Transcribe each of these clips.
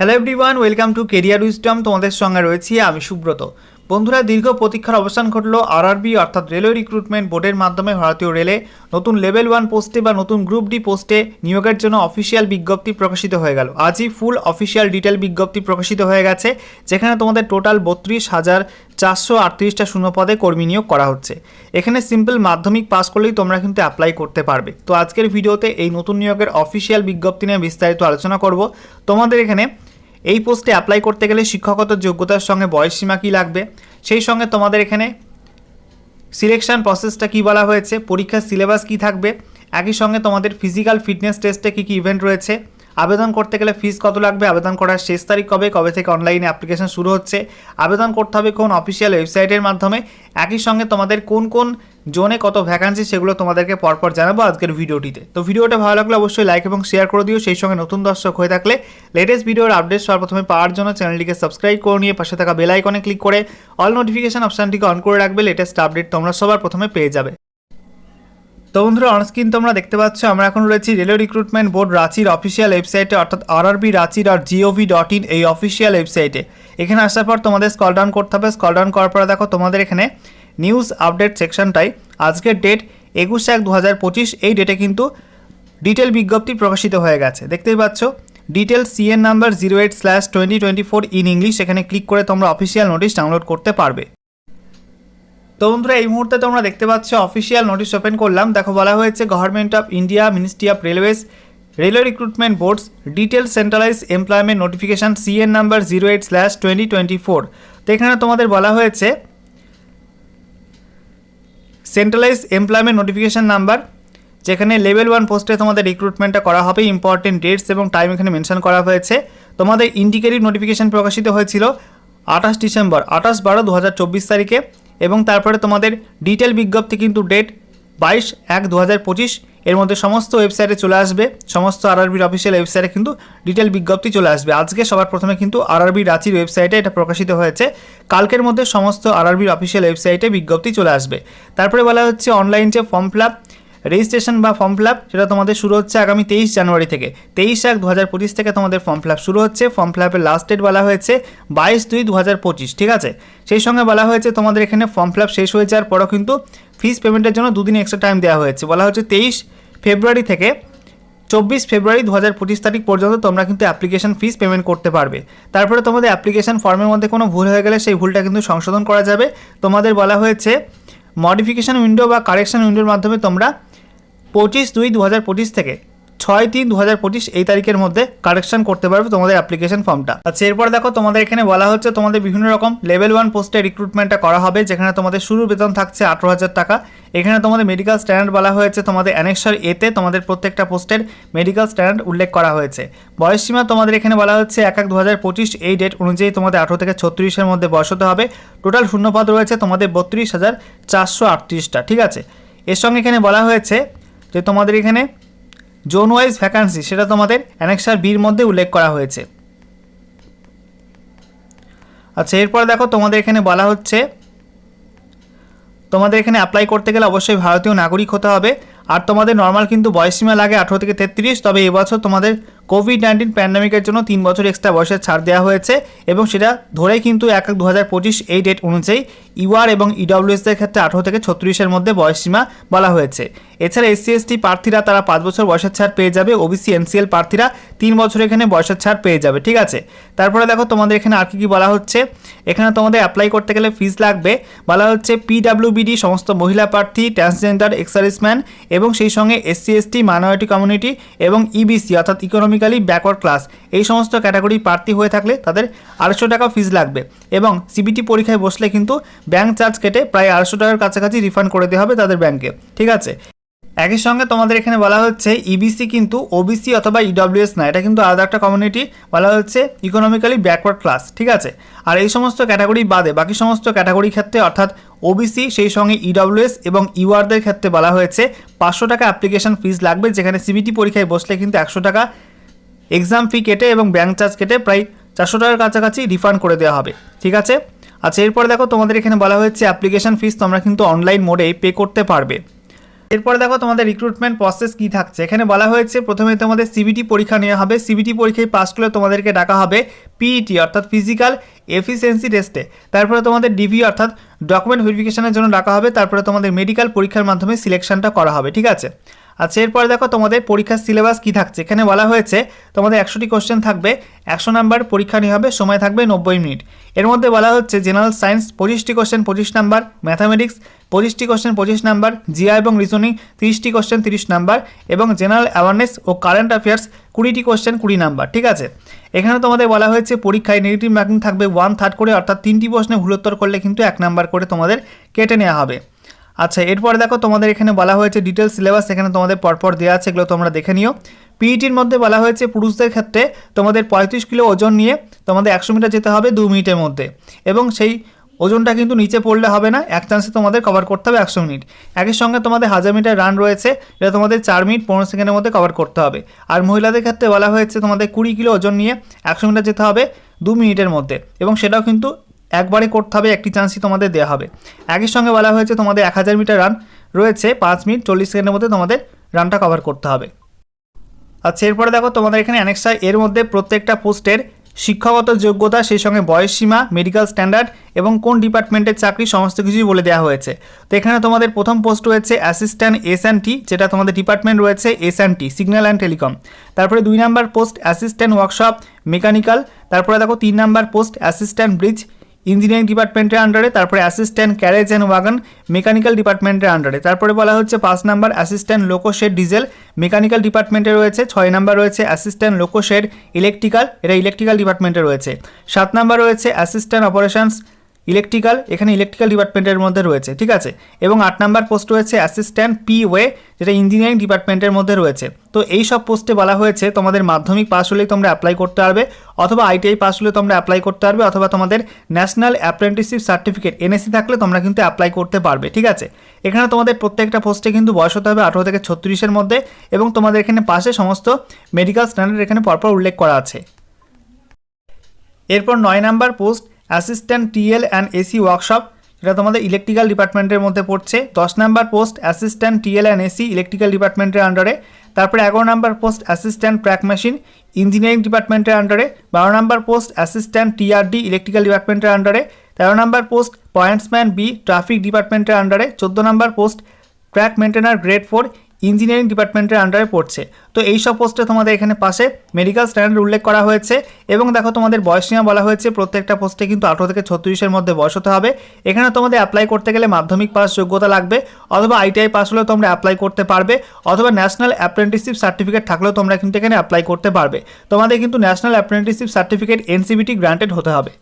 Hello everyone welcome to career wisdom তোমাদের সঙ্গে রয়েছি আমি সুব্রত। বন্ধুরা, দীর্ঘ প্রতীক্ষার অবসান ঘটল আরআরবি অর্থাৎ রেলওয়ে রিক্রুটমেন্ট বোর্ডের মাধ্যমে ভারতীয় রেলে নতুন লেভেল ওয়ান পোস্টে বা নতুন গ্রুপ ডি পোস্টে নিয়োগের জন্য অফিসিয়াল বিজ্ঞপ্তি প্রকাশিত হয়ে গেল। আজই ফুল অফিসিয়াল ডিটেল বিজ্ঞপ্তি প্রকাশিত হয়ে গেছে, যেখানে তোমাদের টোটাল বত্রিশ হাজার চারশো আটত্রিশটা শূন্য পদে কর্মী নিয়োগ করা হচ্ছে। এখানে সিম্পল মাধ্যমিক পাস করলেই তোমরা কিন্তু অ্যাপ্লাই করতে পারবে। তো আজকের ভিডিওতে এই নতুন নিয়োগের অফিসিয়াল বিজ্ঞপ্তি নিয়ে বিস্তারিত আলোচনা করব। তোমাদের এখানে এই পোস্টে অ্যাপ্লাই করতে গেলে শিক্ষকতার যোগ্যতার সঙ্গে বয়স সীমা কী লাগবে? সেই সঙ্গে তোমাদের এখানে সিলেকশান প্রসেসটা কী বলা হয়েছে? পরীক্ষার সিলেবাস কী থাকবে? একই সঙ্গে তোমাদের ফিজিক্যাল ফিটনেস টেস্টে কী কী ইভেন্ট রয়েছে? আবেদন করতে গেলে ফিস কত লাগবে? আবেদন করার শেষ তারিখ কবে? কবে থেকে অনলাইনে অ্যাপ্লিকেশন শুরু হচ্ছে? আবেদন করতে হবে কোন অফিসিয়াল ওয়েবসাইটের মাধ্যমে? একই সঙ্গে তোমাদের কোন কোন জোনে কত ভ্যাকান্সি সেগুলো তোমাদেরকে পরপর জানাব আজকের ভিডিওটিতে। তো ভিডিওটা ভালো লাগলে অবশ্যই লাইক এবং শেয়ার করে দিও। সেই সঙ্গে নতুন দর্শক হয়ে থাকলে লেটেস্ট ভিডিওর আপডেট সর্বপ্রথমে পাওয়ার জন্য চ্যানেলটিকে সাবস্ক্রাইব করে নিয়ে পাশে থাকা বেল আইকনে ক্লিক করে অল নোটিফিকেশন অপশানটিকে অন করে রাখবে। লেটেস্ট আপডেট তোমরা সবার প্রথমে পেয়ে যাবে। তো বন্ধুরা অনস্ক্রিন তোমরা দেখতে পাচ্ছ, আমরা এখন রয়েছি রেলওয়ে রিক্রুটমেন্ট বোর্ড রাঁচির অফিসিয়াল ওয়েবসাইটে অর্থাৎ RRB Ranchi dot G O V dot in এই অফিসিয়াল ওয়েবসাইটে এখানে আসার পর তোমাদের স্কল ডাউন করতে হবে। স্কল ডাউন করার পরে দেখো, তোমাদের এখানে নিউজ আপডেট সেকশনটাই আজকের ডেট একুশ এক দু হাজার পঁচিশ, এই ডেটে কিন্তু ডিটেল বিজ্ঞপ্তি প্রকাশিত হয়ে গেছে। দেখতেই পাচ্ছ detail CN number zero eight slash twenty twenty four in English এখানে ক্লিক করে তোমরা অফিসিয়াল নোটিশ ডাউনলোড করতে পারবে। তো বন্ধুরা, এই মুহূর্তে তোমরা দেখতে পাচ্ছ অফিসিয়াল নোটিশ ওপেন করলাম। দেখো, বলা হয়েছে government of India ministry of railways railway recruitment boards detail centralize employment notification CN number zero eight slash twenty twenty four তো এখানে তোমাদের বলা হয়েছে সেন্ট্রালাইজ এমপ্লয়মেন্ট নোটিফিকেশান নাম্বার যেখানে লেভেল ওয়ান পোস্টে তোমাদের রিক্রুটমেন্টটা করা হবে ইম্পর্টেন্ট ডেটস এবং টাইম এখানে মেনশন করা হয়েছে। তোমাদের ইন্ডিকেটিভ নোটিফিকেশান প্রকাশিত হয়েছিল আঠাশ ডিসেম্বর, আঠাশ বারো দু তারিখে। এবং তারপরে তোমাদের ডিটেল বিজ্ঞপ্তি কিন্তু ডেট বাইশ এক দু এর মধ্যে সমস্ত ওয়েবসাইটে চলে আসবে, সমস্ত আরআরবির অফিসিয়াল ওয়েবসাইটে কিন্তু ডিটেল বিজ্ঞপ্তি চলে আসবে। আজকে সবার প্রথমে কিন্তু আরআরবি রাঁচির ওয়েবসাইটে এটা প্রকাশিত হয়েছে। কালকের মধ্যে সমস্ত আরআরবির অফিসিয়াল ওয়েবসাইটে বিজ্ঞপ্তি চলে আসবে। তারপরে বলা হচ্ছে অনলাইন যে ফর্ম ফিল রেজিস্ট্রেশন বা ফর্ম ফিল সেটা তোমাদের শুরু হচ্ছে আগামী তেইশ জানুয়ারি থেকে। তেইশ এক দু হাজার পঁচিশ থেকে তোমাদের ফর্ম ফিল শুরু হচ্ছে। ফর্ম ফিল আপের লাস্ট ডেট বলা হয়েছে বাইশ দুই দু হাজার পঁচিশ, ঠিক আছে? সেই সঙ্গে বলা হয়েছে তোমাদের এখানে ফর্ম ফিল শেষ হয়ে যাওয়ার পরও কিন্তু ফিস পেমেন্টের জন্য দুদিন এক্সট্রা টাইম দেওয়া হয়েছে। বলা হচ্ছে তেইশ ফেব্রুয়ারি থেকে চব্বিশ ফেব্রুয়ারি দু হাজার পঁচিশ তারিখ পর্যন্ত তোমরা কিন্তু অ্যাপ্লিকেশন ফিস পেমেন্ট করতে পারবে। তারপরে তোমাদের অ্যাপ্লিকেশন ফর্মের মধ্যে কোনো ভুল হয়ে গেলে সেই ভুলটা কিন্তু সংশোধন করা যাবে। তোমাদের বলা হয়েছে মডিফিকেশন উইন্ডো বা কারেকশন উইন্ডোর মাধ্যমে তোমরা পঁচিশ দুই দু হাজার পঁচিশ থেকে ছয় তিন দু হাজার পঁচিশ এই তারিখের মধ্যে কারেকশন করতে পারবে তোমাদের অ্যাপ্লিকেশন ফর্মটা আচ্ছা এরপর দেখো তোমাদের এখানে বলা হচ্ছে তোমাদের বিভিন্ন রকম লেভেল ওয়ান পোস্টে রিক্রুটমেন্টটা করা হবে, যেখানে তোমাদের শুরু বেতন থাকছে আঠেরো হাজার টাকা। এখানে তোমাদের মেডিকেল স্ট্যান্ডার্ড বলা হয়েছে তোমাদের অ্যানেক্সার এতে তোমাদের প্রত্যেকটা পোস্টের মেডিকেল স্ট্যান্ডার্ড উল্লেখ করা হয়েছে। বয়স সীমা তোমাদের এখানে বলা হচ্ছে এক এক দু হাজার পঁচিশ, এই ডেট অনুযায়ী তোমাদের আঠেরো থেকে ছত্রিশের মধ্যে বয়স হতে হবে। টোটাল শূন্যপদ রয়েছে তোমাদের বত্রিশ হাজার চারশো আটত্রিশটা, ঠিক আছে? এর সঙ্গে এখানে বলা হয়েছে যে তোমাদের এখানে জোন ওয়াইজ ভ্যাকান্সি সেটা তোমাদের অ্যানেক্সার বির মধ্যে উল্লেখ করা হয়েছে। আচ্ছা এরপর দেখো তোমাদের এখানে বলা হচ্ছে, তোমাদের এখানে অ্যাপ্লাই করতে গেলে অবশ্যই ভারতীয় নাগরিক হতে হবে। আর তোমাদের নর্মাল কিন্তু বয়সীমা লাগে আঠেরো থেকে তেত্রিশ, তবে এবছর তোমাদের কোভিড নাইন্টিন প্যান্ডামিকের জন্য তিন বছর এক্সট্রা বয়সের ছাড় দেওয়া হয়েছে এবং সেটা ধরেই কিন্তু এক এক দু হাজার পঁচিশ এই ডেট অনুযায়ী ইউআর এবং ইডব্লিউএসের ক্ষেত্রে আঠেরো থেকে ছত্রিশের মধ্যে বয়সসীমা বলা হয়েছে। এছাড়া এসসি এসটি প্রার্থীরা তারা পাঁচ বছর বয়সের ছাড় পেয়ে যাবে ওবিসি এনসিএল প্রার্থীরা তিন বছর এখানে বয়সের ছাড় পেয়ে যাবে, ঠিক আছে? তারপরে দেখো তোমাদের এখানে আর কি কি বলা হচ্ছে। এখানে তোমাদের অ্যাপ্লাই করতে গেলে ফিস লাগবে। বলা হচ্ছে পিডাব্লিউবিডি সমস্ত মহিলা প্রার্থী ট্রান্সজেন্ডার এক্সারিসম্যান এবং সেই সঙ্গে এসসি এসটি মাইনরিটি কমিউনিটি এবং ইবিসি অর্থাৎ ইকোনমিক্যালি ব্যাকওয়ার্ড ক্লাস এই সমস্ত ক্যাটাগরি প্রার্থী হয়ে থাকলে তাদের আড়াইশো টাকা ফিজ লাগবে। এবং সিবিটি পরীক্ষায় বসলে কিন্তু ব্যাংক চার্জ কেটে প্রায় আড়াইশো টাকার কাছাকাছি রিফান্ড করে দেওয়া হবে তাদের ব্যাংকে ঠিক আছে? একই সঙ্গে তোমাদের এখানে বলা হচ্ছে ইবিসি কিন্তু ওবিসি অথবা ইডব্লিউএস না, এটা কিন্তু আলাদা একটা কমিউনিটি বলা হচ্ছে ইকোনমিক্যালি ব্যাকওয়ার্ড ক্লাস ঠিক আছে? আর এই সমস্ত ক্যাটাগরি বাদে বাকি সমস্ত ক্যাটাগরির ক্ষেত্রে, অর্থাৎ ওবিসি সেই সঙ্গে ইডাব্লিউএস এবং ইউআরদের ক্ষেত্রে বলা হয়েছে, পাঁচশো টাকা অ্যাপ্লিকেশন ফিজ লাগবে, যেখানে সিবিটি পরীক্ষায় বসলে কিন্তু একশো টাকা এক্সাম ফি কেটে এবং ব্যাঙ্ক চার্জ কেটে প্রায় চারশো টাকার কাছাকাছি রিফান্ড করে দেওয়া হবে। ঠিক আছে? আচ্ছা এরপর দেখো তোমাদের এখানে বলা হয়েছে অ্যাপ্লিকেশন ফিস তোমরা কিন্তু অনলাইন মোডে পে করতে পারবে। এরপরে দেখো তোমাদের রিক্রুটমেন্ট প্রসেস কি থাকছে। এখানে বলা হয়েছে, প্রথমে তোমাদের সিবিটি পরীক্ষা নেওয়া হবে। সিবিটি পরীক্ষায় পাস করলে তোমাদেরকে ডাকা হবে পিইটি অর্থাৎ ফিজিক্যাল এফিসিয়েন্সি টেস্টে তারপরে তোমাদের ডিভি অর্থাৎ ডকুমেন্ট ভেরিফিকেশনের জন্য ডাকা হবে। তারপরে তোমাদের মেডিকেল পরীক্ষার মাধ্যমে সিলেকশনটা করা হবে, ঠিক আছে? আচ্ছা এরপরে দেখো তোমাদের পরীক্ষার সিলেবাস কি থাকছে? এখানে বলা হয়েছে তোমাদের একশোটি কোশ্চেন থাকবে, একশো নাম্বার পরীক্ষা নিয়ে হবে, সময় থাকবে নব্বই মিনিট। এর মধ্যে বলা হচ্ছে জেনারেল সায়েন্স পঁচিশটি কোশ্চেন পঁচিশ নাম্বার ম্যাথামেটিক্স পঁচিশটি কোশ্চেন পঁচিশ নাম্বার জিয়া এবং রিজনিং তিরিশটি কোশ্চেন তিরিশ নাম্বার এবং জেনারেল অ্যাওয়ারনেস ও কারেন্ট অ্যাফেয়ার্স কুড়িটি কোশ্চেন কুড়ি নাম্বার ঠিক আছে? এখানে তোমাদের বলা হয়েছে পরীক্ষায় নেগেটিভ মার্কিং থাকবে ওয়ান থার্ড করে, অর্থাৎ তিনটি প্রশ্নে ভুলোত্তর করলে কিন্তু এক নাম্বার করে তোমাদের কেটে নেওয়া হবে। আচ্ছা এরপর দেখো তোমাদের এখানে বলা হয়েছে ডিটেলস সিলেবাস এখানে তোমাদের পরপর দেওয়া আছে, এগুলো তোমরা দেখে নিও। পিইটির মধ্যে বলা হয়েছে পুরুষদের ক্ষেত্রে তোমাদের পঁয়ত্রিশ কিলো ওজন নিয়ে তোমাদের একশো মিটার যেতে হবে দু মিনিটের মধ্যে। এবং সেই ওজনটা কিন্তু নিচে পড়লে হবে না, এক চান্সে তোমাদের কভার করতে হবে একশো মিনিট। একই সঙ্গে তোমাদের হাজার মিটার রান রয়েছে, এটা তোমাদের চার মিনিট, পনেরো সেকেন্ডের মধ্যে কভার করতে হবে। আর মহিলাদের ক্ষেত্রে বলা হয়েছে তোমাদের কুড়ি কিলো ওজন নিয়ে একশো মিটার যেতে হবে দু মিনিটের মধ্যে। এবং সেটাও কিন্তু একবারে করতে হবে, একটি চান্সই তোমাদের দেওয়া হবে। একই সঙ্গে বলা হয়েছে, তোমাদের এক হাজার মিটার রান রয়েছে, পাঁচ মিনিট চল্লিশ সেকেন্ডের মধ্যে তোমাদের রানটা কভার করতে হবে। আচ্ছা এরপরে দেখো, তোমাদের এখানে অ্যানেক্সা এর মধ্যে প্রত্যেকটা পোস্টের শিক্ষাগত যোগ্যতা, সেই সঙ্গে বয়স সীমা মেডিকেল স্ট্যান্ডার্ড এবং কোন ডিপার্টমেন্টের চাকরি, সমস্ত কিছুই বলে দেওয়া হয়েছে। তো এখানে তোমাদের প্রথম পোস্ট রয়েছে অ্যাসিস্ট্যান্ট এস অ্যান্ড টি যেটা তোমাদের ডিপার্টমেন্ট রয়েছে S and T signal and telecom তারপরে দুই number post assistant workshop mechanical তারপরে দেখো, তিন number post assistant bridge engineering ডিপার্টমেন্টের আন্ডারে তারপরে assistant carriage and wagon mechanical ডিপার্টমেন্টের আন্ডারে তারপরে বলা হচ্ছে পাঁচ number assistant loco shed diesel mechanical ডিপার্টমেন্টে রয়েছে, ছয় নাম্বার রয়েছে অ্যাসিস্ট্যান্ট লোকোশেড ইলেকট্রিক্যাল এটা ইলেকট্রিক্যাল ডিপার্টমেন্টে রয়েছে। সাত নাম্বার রয়েছে অ্যাসিস্ট্যান্ট অপারেশনস ইলেকট্রিক্যাল, এখানে ইলেকট্রিক্যাল ডিপার্টমেন্টের মধ্যে রয়েছে, ঠিক আছে? এবং আট নাম্বার পোস্ট রয়েছে অ্যাসিস্ট্যান্ট পি ওয়ে, যেটা ইঞ্জিনিয়ারিং ডিপার্টমেন্টের মধ্যে রয়েছে। তো এই সব পোস্টে বলা হয়েছে তোমাদের মাধ্যমিক পাস হলেই তোমরা অ্যাপ্লাই করতে পারবে, অথবা আইটিআই পাস হলে তোমরা অ্যাপ্লাই করতে পারবে, অথবা তোমাদের ন্যাশনাল অ্যাপ্রেন্টিসশিপ সার্টিফিকেট এনএসসি থাকলে তোমরা কিন্তু অ্যাপ্লাই করতে পারবে, ঠিক আছে? এখানে তোমাদের প্রত্যেকটা পোস্টে কিন্তু বয়স হতে হবে আঠেরো থেকে ছত্রিশের মধ্যে, এবং তোমাদের এখানে পাশে সমস্ত মেডিকেল স্ট্যান্ডার্ড এখানে পরপর উল্লেখ করা আছে। এরপর নয় number post assistant, TL and AC workshop এটা তোমাদের ইলেকট্রিক্যাল ডিপার্টমেন্টের মধ্যে পড়ছে। দশ number post assistant TL and AC electrical ডিপার্টমেন্টের আন্ডারে তারপরে এগারো number post assistant track machine engineering ডিপার্টমেন্টের আন্ডারে বারো number post assistant TRD electrical ডিপার্টমেন্টের আন্ডারে তেরো number post pointsman B traffic ডিপার্টমেন্টের আন্ডারে চোদ্দ number post track maintainer grade four engineering ডিপার্টমেন্টের আন্ডারে পড়ছে। তো এই সব পোস্টে তোমাদের এখানে পাশে মেডিকেল স্ট্যান্ডার্ড উল্লেখ করা হয়েছে এবং দেখো তোমাদের বয়স সীমা বলা হয়েছে, প্রত্যেকটা পোস্টে কিন্তু আঠেরো থেকে ছত্রিশের মধ্যে বয়স হতে হবে। এখানে তোমাদের অ্যাপ্লাই করতে গেলে মাধ্যমিক পাস যোগ্যতা লাগবে অথবা আইটিআই পাস হলেও তোমরা অ্যাপ্লাই করতে পারবে অথবা ন্যাশনাল অ্যাপ্রেন্টিসশিপ সার্টিফিকেট থাকলেও তোমরা কিন্তু এখানে অ্যাপ্লাই করতে পারবে। তোমাদের কিন্তু national apprenticeship certificate NCVT granted হতে হবে।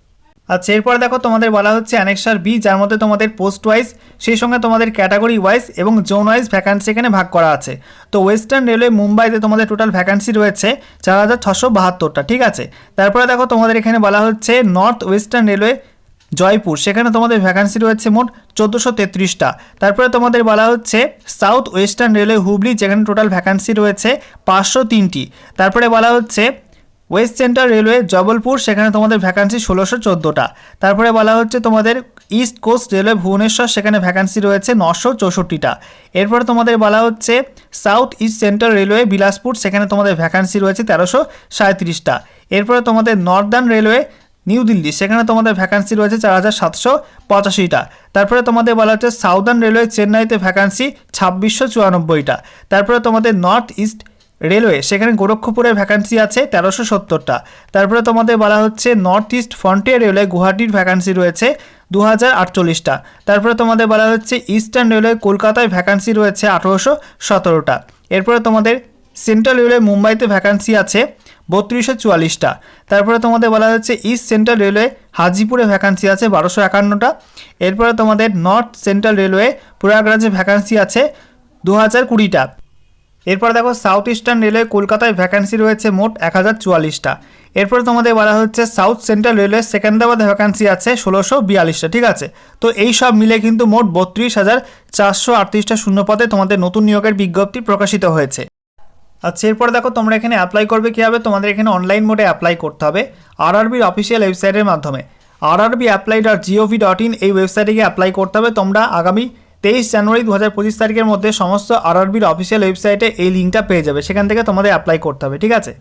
আচ্ছা এরপর দেখো তোমাদের বলা হচ্ছে অ্যানেক্সার বি যার মধ্যে তোমাদের পোস্ট ওয়াইজ সেই সঙ্গে তোমাদের ক্যাটাগরি ওয়াইজ এবং জোন ওয়াইজ ভ্যাকান্সি এখানে ভাগ করা আছে। তো ওয়েস্টার্ন রেলওয়ে মুম্বাইতে তোমাদের টোটাল ভ্যাকান্সি রয়েছে চার হাজার ছশো বাহাত্তরটা, ঠিক আছে? তারপরে দেখো তোমাদের এখানে বলা হচ্ছে নর্থ ওয়েস্টার্ন রেলওয়ে জয়পুর, সেখানে তোমাদের ভ্যাকান্সি রয়েছে মোট চোদ্দোশো তেত্রিশটা। তারপরে তোমাদের বলা হচ্ছে সাউথ ওয়েস্টার্ন রেলওয়ে হুবলি যেখানে টোটাল ভ্যাকান্সি রয়েছে পাঁচশো তিনটি। তারপরে বলা হচ্ছে ওয়েস্ট সেন্ট্রাল রেলওয়ে জবলপুর সেখানে তোমাদের ভ্যাকান্সি ষোলোশো চোদ্দোটা। তারপরে বলা হচ্ছে তোমাদের ইস্ট কোস্ট রেলওয়ে ভুবনেশ্বর, সেখানে ভ্যাকান্সি রয়েছে নশো চৌষট্টিটা। এরপরে তোমাদের বলা হচ্ছে south east central railway Bilaspur, সেখানে তোমাদের ভ্যাকান্সি রয়েছে তেরোশো সাঁত্রিশটা এরপরে তোমাদের নর্দার্ন রেলওয়ে নিউ দিল্লি সেখানে তোমাদের ভ্যাকান্সি রয়েছে চার হাজার সাতশো পঁচাশিটা। তারপরে তোমাদের বলা হচ্ছে সাউদার্ন রেলওয়ে চেন্নাইতে ভ্যাকান্সি ছাব্বিশশো চুরানব্বইটা। তারপরে তোমাদের নর্থ ইস্ট রেলওয়ে, সেখানে গোরক্ষপুরের ভ্যাকান্সি আছে তেরোশো সত্তরটা। তারপরে তোমাদের বলা হচ্ছে নর্থ ইস্ট ফ্রন্টিয়ার রেলওয়ে গুয়াহাটির ভ্যাকান্সি রয়েছে দু হাজার আটচল্লিশটা। তারপরে তোমাদের বলা হচ্ছে ইস্টার্ন রেলওয়ে কলকাতায় ভ্যাকান্সি রয়েছে আঠেরোশো সতেরোটা। এরপরে তোমাদের সেন্ট্রাল রেলওয়ে মুম্বাইতে ভ্যাকান্সি আছে বত্রিশশো চুয়াল্লিশটা। তারপরে তোমাদের বলা হচ্ছে ইস্ট সেন্ট্রাল রেলওয়ে হাজিপুরে ভ্যাকান্সি আছে বারোশো একান্নটা। এরপরে তোমাদের নর্থ সেন্ট্রাল রেলওয়ে প্রয়াগরাজে ভ্যাকান্সি আছে দু হাজার কুড়িটা। এরপর দেখো সাউথ ইস্টার্ন রেলওয়ে কলকাতায় ভ্যাকান্সি রয়েছে মোট এক হাজার চুয়াল্লিশটা। এরপর তোমাদের বলা হচ্ছে সাউথ সেন্ট্রাল রেলওয়ে সেকেন্দ্রাবাদে ভ্যাকান্সি আছে ষোলোশো বিয়াল্লিশটা, ঠিক আছে? তো এই সব মিলে কিন্তু মোট বত্রিশ হাজার চারশো আটত্রিশটা শূন্যপদে তোমাদের নতুন নিয়োগের বিজ্ঞপ্তি প্রকাশিত হয়েছে। আচ্ছা এরপর দেখো তোমরা এখানে অ্যাপ্লাই করবে কীভাবে? তোমাদের এখানে অনলাইন মোডে অ্যাপ্লাই করতে হবে। আরআরবির অফিসিয়াল ওয়েবসাইটের মাধ্যমে। RRB apply dot GOV dot in এই ওয়েবসাইটে গিয়ে অ্যাপ্লাই করতে হবে। তোমরা আগামী তেইশ জানুয়ারি দু হাজার পঁচিশ তারিখের মধ্যে সমস্ত আরআরবির অফিসিয়াল ওয়েবসাইটে এই লিঙ্কটা পেয়ে যাবে। সেখান থেকে তোমাদের অ্যাপ্লাই করতে হবে, ঠিক আছে?